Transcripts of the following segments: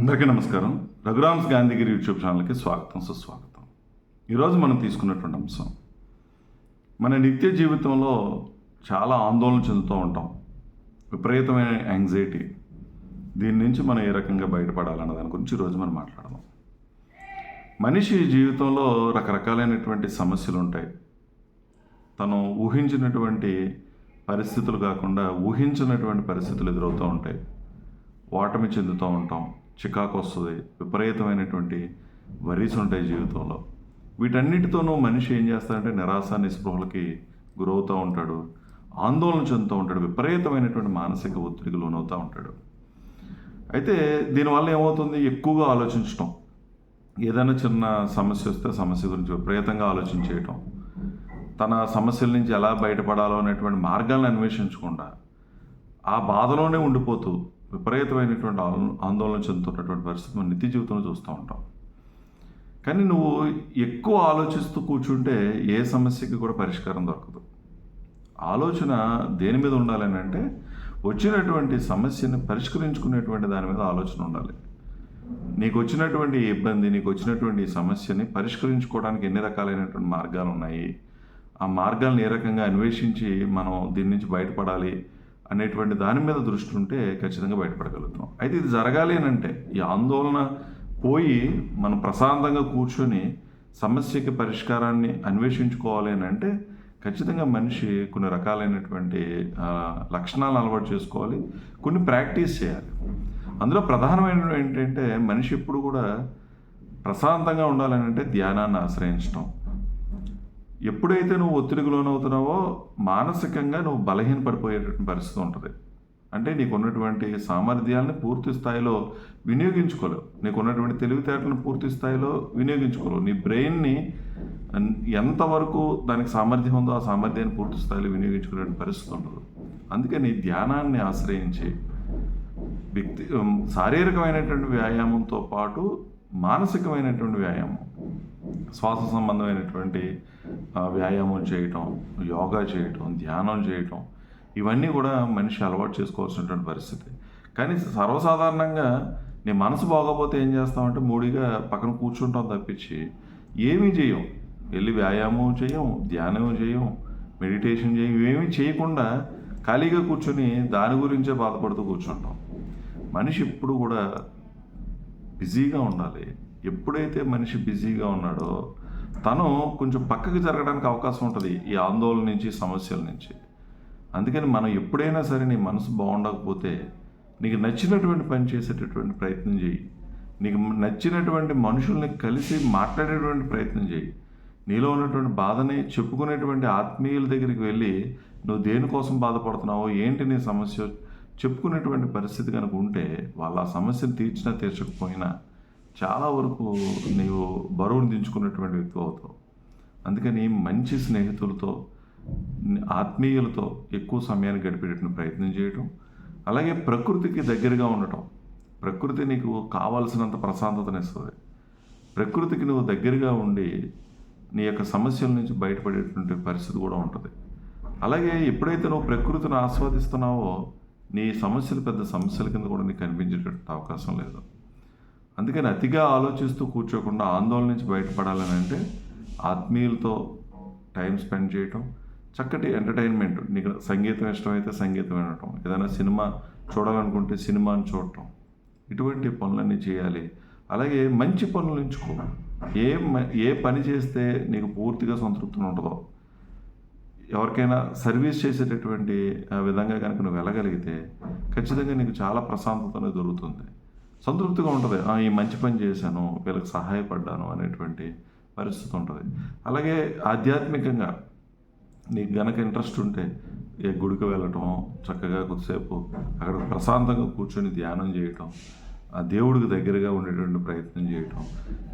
అందరికీ నమస్కారం. రఘురామ్స్ గాంధీగిరి యూట్యూబ్ ఛానల్కి స్వాగతం సుస్వాగతం. ఈరోజు మనం తీసుకున్నటువంటి అంశం మన నిత్య జీవితంలో చాలా ఆందోళన చెందుతూ ఉంటాం. విపరీతమైన యాంగ్జైటీ దీని నుంచి మనం ఏ రకంగా బయటపడాలన్న దాని గురించి ఈరోజు మనం మాట్లాడదాం. మనిషి జీవితంలో రకరకాలైనటువంటి సమస్యలు ఉంటాయి తను ఊహించినటువంటి పరిస్థితులు కాకుండా ఊహించినటువంటి పరిస్థితులు ఎదురవుతూ ఉంటాయి. ఓటమి చెందుతూ ఉంటాం. చికాకు వస్తుంది విపరీతమైనటువంటి వరీస్ ఉంటాయి జీవితంలో. వీటన్నిటితోనూ మనిషి ఏం చేస్తాడంటే నిరాశ నిస్పృహలకి గురవుతూ ఉంటాడు. ఆందోళన చెందుతూ ఉంటాడు. విపరీతమైనటువంటి మానసిక ఒత్తిడికి లోనవుతూ ఉంటాడు. అయితే దీనివల్ల ఏమవుతుంది? ఎక్కువగా ఆలోచించటం. ఏదైనా చిన్న సమస్య వస్తే సమస్య గురించి విపరీతంగా ఆలోచించేయటం తన సమస్యల నుంచి ఎలా బయటపడాలో అనేటువంటి మార్గాలను అన్వేషించకుండా ఆ బాధలోనే ఉండిపోతూ విపరీతమైనటువంటి ఆందోళన చెందుతున్నటువంటి పరిస్థితి మనం నిత్య జీవితంలో చూస్తూ ఉంటాం. కానీ నువ్వు ఎక్కువ ఆలోచిస్తూ కూర్చుంటే ఏ సమస్యకి కూడా పరిష్కారం దొరకదు. ఆలోచన దేని మీద ఉండాలని అంటే వచ్చినటువంటి సమస్యని పరిష్కరించుకునేటువంటి దాని మీద ఆలోచన ఉండాలి. నీకు వచ్చినటువంటి ఇబ్బంది నీకు వచ్చినటువంటి సమస్యని పరిష్కరించుకోవడానికి ఎన్ని రకాలైనటువంటి మార్గాలు ఉన్నాయి? ఆ మార్గాలను ఏ రకంగా అన్వేషించి మనం దీని నుంచి బయటపడాలి? అనేటువంటి దాని మీద దృష్టి ఉంటే ఖచ్చితంగా బయటపడగలుగుతాం. అయితే ఇది జరగాలి అని అంటే ఈ ఆందోళన పోయి మనం ప్రశాంతంగా కూర్చొని సమస్యకి పరిష్కారాన్ని అన్వేషించుకోవాలి అని అంటే ఖచ్చితంగా మనిషి కొన్ని రకాలైనటువంటి లక్షణాలను అలవాటు చేసుకోవాలి కొన్ని ప్రాక్టీస్ చేయాలి. అందులో ప్రధానమైనవి ఏంటంటే మనిషి ఎప్పుడు కూడా ప్రశాంతంగా ఉండాలని అంటే ధ్యానాన్ని ఆశ్రయించడం ఎప్పుడైతే నువ్వు ఒత్తిడికి లోనవుతున్నావో మానసికంగా నువ్వు బలహీనపడిపోయేటటువంటి పరిస్థితి ఉంటుంది. అంటే నీకు ఉన్నటువంటి సామర్థ్యాలను పూర్తి స్థాయిలో వినియోగించుకోలేవు. నీకు ఉన్నటువంటి తెలివితేటలను పూర్తి స్థాయిలో వినియోగించుకోలేవు. నీ బ్రెయిన్ని ఎంతవరకు దానికి సామర్థ్యం ఉందో ఆ సామర్థ్యాన్ని పూర్తి స్థాయిలో వినియోగించుకునే పరిస్థితి ఉండదు. అందుకని ధ్యానాన్ని ఆశ్రయించి వ్యక్తి శారీరకమైనటువంటి వ్యాయామంతో పాటు మానసికమైనటువంటి వ్యాయామం శ్వాస సంబంధమైనటువంటి వ్యాయామం చేయటం యోగా చేయటం ధ్యానం చేయటం ఇవన్నీ కూడా మనిషి అలవాటు చేసుకోవాల్సినటువంటి పరిస్థితి. కానీ సర్వసాధారణంగా నీ మనసు బాగోపోతే ఏం చేస్తామంటే మూడిగా పక్కన కూర్చుంటాం తప్పించి ఏమీ చేయం. వెళ్ళి వ్యాయామం చేయం ధ్యానం చేయం మెడిటేషన్ చేయం ఇవేమీ చేయకుండా ఖాళీగా కూర్చొని దాని గురించే బాధపడుతూ కూర్చుంటాం. మనిషి ఎప్పుడు కూడా బిజీగా ఉండాలి. ఎప్పుడైతే మనిషి బిజీగా ఉన్నాడో తను కొంచెం పక్కకి జరగడానికి అవకాశం ఉంటుంది ఈ ఆందోళన నుంచి సమస్యల నుంచి. అందుకని మనం ఎప్పుడైనా సరే నీ మనసు బాగుండకపోతే నీకు నచ్చినటువంటి పని చేసేటటువంటి ప్రయత్నం చేయి. నీకు నచ్చినటువంటి మనుషుల్ని కలిసి మాట్లాడేటువంటి ప్రయత్నం చేయి. నీలో ఉన్నటువంటి బాధని చెప్పుకునేటువంటి ఆత్మీయుల దగ్గరికి వెళ్ళి నువ్వు దేనికోసం బాధపడుతున్నావో ఏంటి నీ సమస్య చెప్పుకునేటువంటి పరిస్థితి కనుక ఉంటే వాళ్ళ ఆ సమస్యను తీర్చినా తీర్చకపోయినా చాలా వరకు నీవు బరువును దించుకున్నటువంటి వ్యక్తి అవుతావు. అందుకని మంచి స్నేహితులతో ఆత్మీయులతో ఎక్కువ సమయాన్ని గడిపేటటువంటి ప్రయత్నం చేయటం. అలాగే ప్రకృతికి దగ్గరగా ఉండటం. ప్రకృతి నీకు కావాల్సినంత ప్రశాంతతనిస్తుంది. ప్రకృతికి నువ్వు దగ్గరగా ఉండి నీ యొక్క సమస్యల నుంచి బయటపడేటువంటి పరిస్థితి కూడా ఉంటుంది. అలాగే ఎప్పుడైతే నువ్వు ప్రకృతిని ఆస్వాదిస్తున్నావో నీ సమస్యలు పెద్ద సమస్యల కింద కూడా నీకు కనిపించేటటువంటి అవకాశం లేదు. అందుకని అతిగా ఆలోచిస్తూ కూర్చోకుండా ఆందోళన నుంచి బయటపడాలని అంటే ఆత్మీయులతో టైం స్పెండ్ చేయటం చక్కటి ఎంటర్టైన్మెంట్. నీకు సంగీతం ఇష్టమైతే సంగీతం వినటం ఏదైనా సినిమా చూడాలనుకుంటే సినిమాని చూడటం. ఇటువంటి పనులన్నీ చేయాలి. అలాగే మంచి పనులు ఎంచుకో. ఏ మ- ఏ పని చేస్తే నీకు పూర్తిగా సంతృప్తిని ఉంటుందో. ఎవరికైనా సర్వీస్ చేసేటటువంటి ఆ, విధంగా కనుక నువ్వు వెళ్ళగలిగితే ఖచ్చితంగా నీకు చాలా ప్రశాంతత అనేది దొరుకుతుంది. సంతృప్తిగా ఉంటుంది. ఈ మంచి పని చేశాను వీళ్ళకి సహాయపడ్డాను అనేటువంటి పరిస్థితి ఉంటుంది. అలాగే ఆధ్యాత్మికంగా నీకు గనక ఇంట్రెస్ట్ ఉంటే ఏ గుడికి వెళ్ళటం చక్కగా కొద్దిసేపు అక్కడ ప్రశాంతంగా కూర్చొని ధ్యానం చేయటం ఆ దేవుడికి దగ్గరగా ఉండేటువంటి ప్రయత్నం చేయటం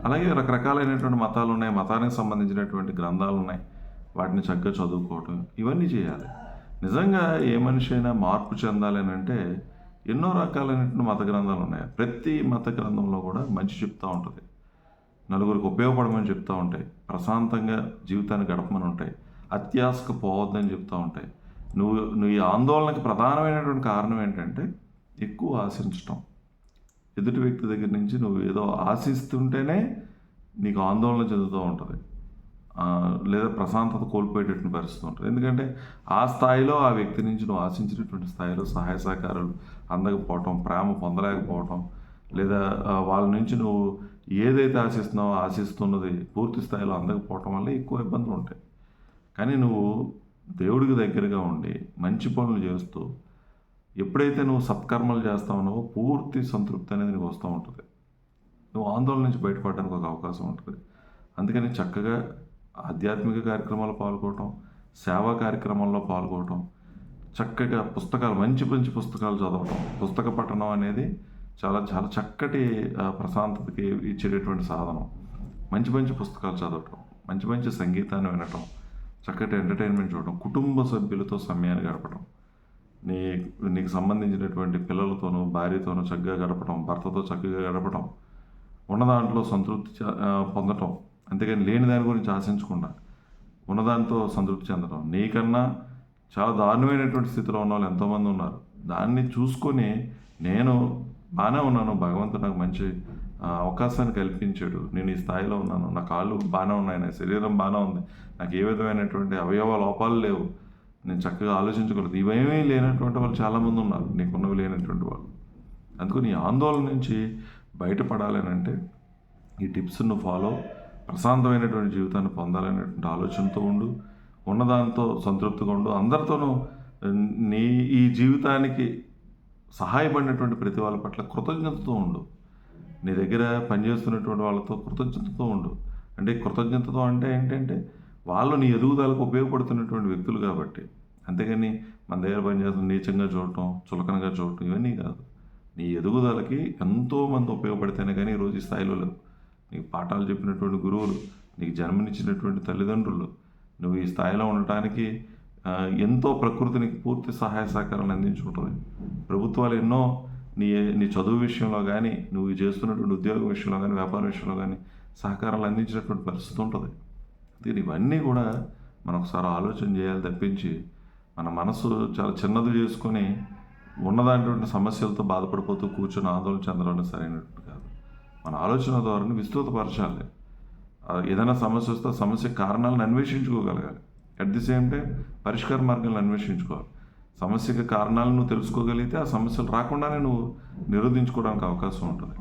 అలాగే రకరకాలైనటువంటి మతాలు ఉన్నాయి. మతానికి సంబంధించినటువంటి గ్రంథాలు ఉన్నాయి. వాటిని చక్కగా చదువుకోవటం ఇవన్నీ చేయాలి. నిజంగా ఏ మనిషి అయినా మార్పు చెందాలి అని అంటే ఎన్నో రకాలైనటువంటి మత గ్రంథాలు ఉన్నాయి. ప్రతి మత గ్రంథంలో కూడా మంచి చెప్తూ ఉంటుంది. నలుగురికి ఉపయోగపడమని చెప్తూ ఉంటాయి. ప్రశాంతంగా జీవితాన్ని గడపమని ఉంటాయి. అత్యాశకు పోవద్దని చెప్తూ ఉంటాయి. నువ్వు నువ్వు ఈ ఆందోళనకి ప్రధానమైనటువంటి కారణం ఏంటంటే ఎక్కువ ఆశించటం. ఎదుటి వ్యక్తి దగ్గర నుంచి నువ్వు ఏదో ఆశిస్తుంటేనే నీకు ఆందోళన చెందుతూ ఉంటుంది. లేదా ప్రశాంతత కోల్పోయేటటువంటి పరిస్థితి ఉంటుంది. ఎందుకంటే ఆ స్థాయిలో ఆ వ్యక్తి నుంచి నువ్వు ఆశించినటువంటి స్థాయిలో సహాయ సహకారాలు అందకపోవటం ప్రేమ పొందలేకపోవటం లేదా వాళ్ళ నుంచి నువ్వు ఏదైతే ఆశిస్తున్నావో ఆశిస్తున్నది పూర్తి స్థాయిలో అందకపోవటం వల్ల ఎక్కువ ఇబ్బందులు ఉంటాయి. కానీ నువ్వు దేవుడికి దగ్గరగా ఉండి మంచి పనులు చేస్తూ ఎప్పుడైతే నువ్వు సత్కర్మలు చేస్తా ఉన్నావో పూర్తి సంతృప్తి అనేది నీకు వస్తూ ఉంటుంది. నువ్వు ఆందోళన నుంచి బయటపడడానికి ఒక అవకాశం ఉంటుంది. అందుకని చక్కగా ఆధ్యాత్మిక కార్యక్రమాల్లో పాల్గొనటం సేవా కార్యక్రమాల్లో పాల్గొనటం చక్కగా పుస్తకాలు మంచి మంచి పుస్తకాలు చదవటం. పుస్తక పఠనం అనేది చాలా చాలా చక్కటి ప్రశాంతతకి ఇచ్చేటటువంటి సాధనం. మంచి మంచి పుస్తకాలు చదవటం మంచి మంచి సంగీతాన్ని వినటం చక్కటి ఎంటర్టైన్మెంట్ చూడటం కుటుంబ సభ్యులతో సమయాన్ని గడపటం. నీ నీకు సంబంధించినటువంటి పిల్లలతోనూ భార్యతోనూ చక్కగా గడపడం భర్తతో చక్కగా గడపడం ఉన్న దాంట్లో సంతృప్తి పొందటం. అంతేకాని లేని దాని గురించి ఆశించకుండా ఉన్నదానితో సంతృప్తి చెందడం. నీకన్నా చాలా దారుణమైనటువంటి స్థితిలో ఉన్న వాళ్ళు ఎంతోమంది ఉన్నారు. దాన్ని చూసుకొని నేను బాగానే ఉన్నాను. భగవంతుడు నాకు మంచి అవకాశాన్ని కల్పించాడు. నేను ఈ స్థాయిలో ఉన్నాను. నా కాళ్ళు బాగానే ఉన్నాయి. నా శరీరం బాగానే ఉంది. నాకు ఏ విధమైనటువంటి అవయవ లోపాలు లేవు. నేను చక్కగా ఆలోచించగలదు ఇవేమీ లేనటువంటి వాళ్ళు చాలామంది ఉన్నారు. నీకున్నవి లేనటువంటి వాళ్ళు. అందుకు నీ ఆందోళన నుంచి బయటపడాలని అంటే ఈ టిప్స్ ఫాలో ప్రశాంతమైనటువంటి జీవితాన్ని పొందాలనేటువంటి ఆలోచనతో ఉండు ఉన్నదాంతో సంతృప్తిగా ఉండు. అందరితోనూ నీ ఈ జీవితానికి సహాయపడినటువంటి ప్రతి వాళ్ళ పట్ల కృతజ్ఞతతో ఉండు. నీ దగ్గర పనిచేస్తున్నటువంటి వాళ్ళతో కృతజ్ఞతతో ఉండు. అంటే కృతజ్ఞతతో అంటే ఏంటంటే వాళ్ళు నీ ఎదుగుదలకు ఉపయోగపడుతున్నటువంటి వ్యక్తులు కాబట్టి. అంతేగాని మన దగ్గర పనిచేస్తున్న నీచంగా చూడటం చులకనగా చూడటం ఇవన్నీ కాదు. నీ ఎదుగుదలకి ఎంతోమంది ఉపయోగపడితేనే కానీ ఈరోజు ఈ స్థాయిలో లేవు. నీకు పాఠాలు చెప్పినటువంటి గురువులు నీకు జన్మనిచ్చినటువంటి తల్లిదండ్రులు నువ్వు ఈ స్థాయిలో ఉండటానికి ఎంతో ప్రకృతి నీకు పూర్తి సహాయ సహకారాలు అందించుకుంటుంది. ప్రభుత్వాలు ఎన్నో నీ నీ చదువు విషయంలో కానీ నువ్వు చేస్తున్నటువంటి ఉద్యోగం విషయంలో కానీ వ్యాపార విషయంలో కానీ సహకారాలు అందించినటువంటి పరిస్థితి ఉంటుంది. దీని ఇవన్నీ కూడా మనం ఒకసారి ఆలోచన చేయాలి తప్పించి మన మనసు చాలా చిన్నది చేసుకొని ఉన్నదాంటి సమస్యలతో బాధపడిపోతూ కూర్చొని ఆందోళన చెందడం సరైనట్టుగా సరైనటువంటి మన ఆలోచన ద్వారా విస్తృతపరచాలి ఏదైనా సమస్య వస్తే సమస్య కారణాలను అన్వేషించుకోగలగాలి. అట్ ది సేమ్ టైం పరిష్కార మార్గాలను అన్వేషించుకోవాలి. సమస్యకి కారణాలను తెలుసుకోగలిగితే ఆ సమస్యలు రాకుండానే నువ్వు నిరోధించుకోవడానికి అవకాశం ఉంటుంది.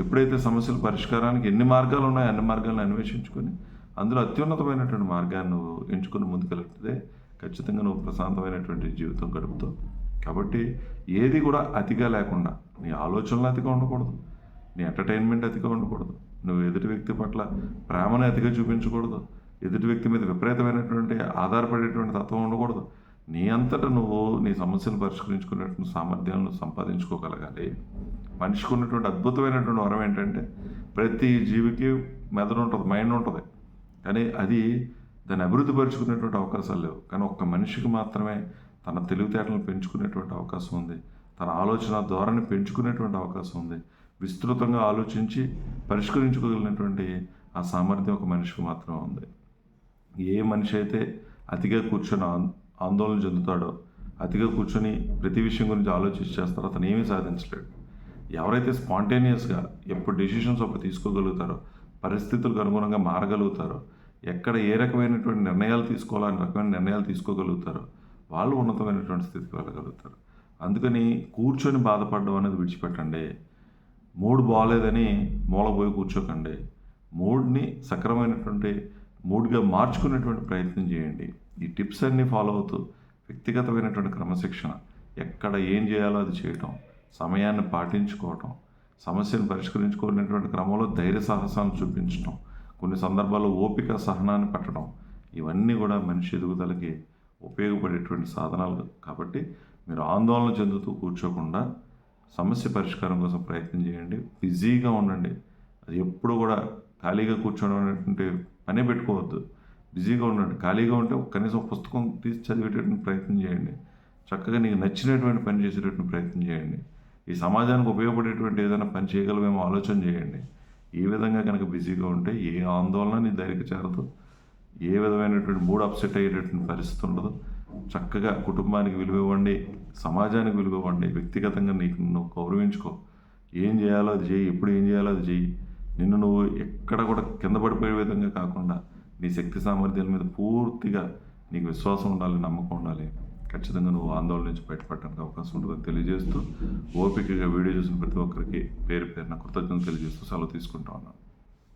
ఎప్పుడైతే సమస్యల పరిష్కారానికి ఎన్ని మార్గాలు ఉన్నాయో అన్ని మార్గాలను అన్వేషించుకొని అందులో అత్యున్నతమైనటువంటి మార్గాన్ని నువ్వు ఎంచుకుని ముందుకెళ్తే ఖచ్చితంగా నువ్వు ప్రశాంతమైనటువంటి జీవితం గడుపుతావు. కాబట్టి ఏది కూడా అతిగా లేకుండా నీ ఆలోచనలు అతిగా ఉండకూడదు. నీ ఎంటర్టైన్మెంట్ అతిగా ఉండకూడదు. నువ్వు ఎదుటి వ్యక్తి పట్ల ప్రేమను అతిగా చూపించకూడదు. ఎదుటి వ్యక్తి మీద విపరీతమైనటువంటి ఆధారపడేటువంటి తత్వం ఉండకూడదు. నీ అంతటా నువ్వు నీ సమస్యను పరిష్కరించుకునేటువంటి సామర్థ్యాలను సంపాదించుకోగలగాలి. మనిషికి ఉన్నటువంటి అద్భుతమైనటువంటి వరం ఏంటంటే ప్రతి జీవికి మెదడు ఉంటుంది మైండ్ ఉంటుంది. కానీ అది దాన్ని అభివృద్ధి పరుచుకునేటువంటి అవకాశాలు లేవు. కానీ ఒక్క మనిషికి మాత్రమే తన తెలివితేటలను పెంచుకునేటువంటి అవకాశం ఉంది. తన ఆలోచన ధోరణి పెంచుకునేటువంటి అవకాశం ఉంది. విస్తృతంగా ఆలోచించి పరిష్కరించుకోగలిగినటువంటి ఆ సామర్థ్యం ఒక మనిషికి మాత్రమే ఉంది. ఏ మనిషి అయితే అతిగా కూర్చొని ఆందోళన చెందుతాడో అతిగా కూర్చొని ప్రతి విషయం గురించి ఆలోచించి చేస్తారో అతను ఏమీ సాధించలేడు. ఎవరైతే స్పాంటేనియస్గా ఎప్పుడు డెసిషన్స్ అప్పుడు తీసుకోగలుగుతారో పరిస్థితులకు అనుగుణంగా మారగలుగుతారో ఎక్కడ ఏ రకమైనటువంటి నిర్ణయాలు తీసుకోవాలని రకమైన నిర్ణయాలు తీసుకోగలుగుతారో వాళ్ళు ఉన్నతమైనటువంటి స్థితికి వెళ్ళగలుగుతారు. అందుకని కూర్చొని బాధపడడం అనేది విడిచిపెట్టండి. మూడ్ బాగాలేదని మూలపోయి కూర్చోకండి. మూడ్ని సక్రమైనటువంటి మూడ్గా మార్చుకునేటువంటి ప్రయత్నం చేయండి. ఈ టిప్స్ అన్నీ ఫాలో అవుతూ వ్యక్తిగతమైనటువంటి క్రమశిక్షణ ఎక్కడ ఏం చేయాలో అది చేయటం సమయాన్ని పాటించుకోవటం సమస్యను పరిష్కరించుకునేటువంటి క్రమంలో ధైర్య సాహసాన్ని చూపించటం కొన్ని సందర్భాల్లో ఓపిక సహనాన్ని పట్టడం ఇవన్నీ కూడా మనిషి ఎదుగుదలకి ఉపయోగపడేటువంటి సాధనాలు కాబట్టి మీరు ఆందోళన చెందుతూ కూర్చోకుండా సమస్య పరిష్కారం కోసం ప్రయత్నం చేయండి. బిజీగా ఉండండి. అది ఎప్పుడు కూడా ఖాళీగా కూర్చోవడం అనేటువంటి పనే పెట్టుకోవద్దు. బిజీగా ఉండండి. ఖాళీగా ఉంటే కనీసం పుస్తకం తీసి చదివేటటువంటి ప్రయత్నం చేయండి. చక్కగా నీకు నచ్చినటువంటి పని చేసేటటువంటి ప్రయత్నం చేయండి. ఈ సమాజానికి ఉపయోగపడేటువంటి ఏదైనా పని చేయగలమేమో ఆలోచన చేయండి. ఈ విధంగా కనుక బిజీగా ఉంటే ఏ ఆందోళన నీ దగ్గరికి చేరదు ఏ విధమైనటువంటి మూడ్ అప్సెట్ అయ్యేటటువంటి పరిస్థితి ఉండదు. చక్కగా కుటుంబానికి విలువ ఇవ్వండి సమాజానికి విలువ ఇవ్వండి వ్యక్తిగతంగా నీకు నువ్వు గౌరవించుకో. ఏం చేయాలో అది చేయి ఎప్పుడు ఏం చేయాలో అది చేయి నిన్ను నువ్వు ఎక్కడ కూడా కింద పడిపోయే విధంగా కాకుండా నీ శక్తి సామర్థ్యాల మీద పూర్తిగా నీకు విశ్వాసం ఉండాలి నమ్మకం ఉండాలి. ఖచ్చితంగా నువ్వు ఆందోళన నుంచి బయటపడడానికి అవకాశం ఉంటుందని తెలియజేస్తూ ఓపికగా వీడియో చూసిన ప్రతి ఒక్కరికి పేరు పేరున కృతజ్ఞతలు తెలియజేస్తూ సెలవు తీసుకుంటా ఉన్నాను.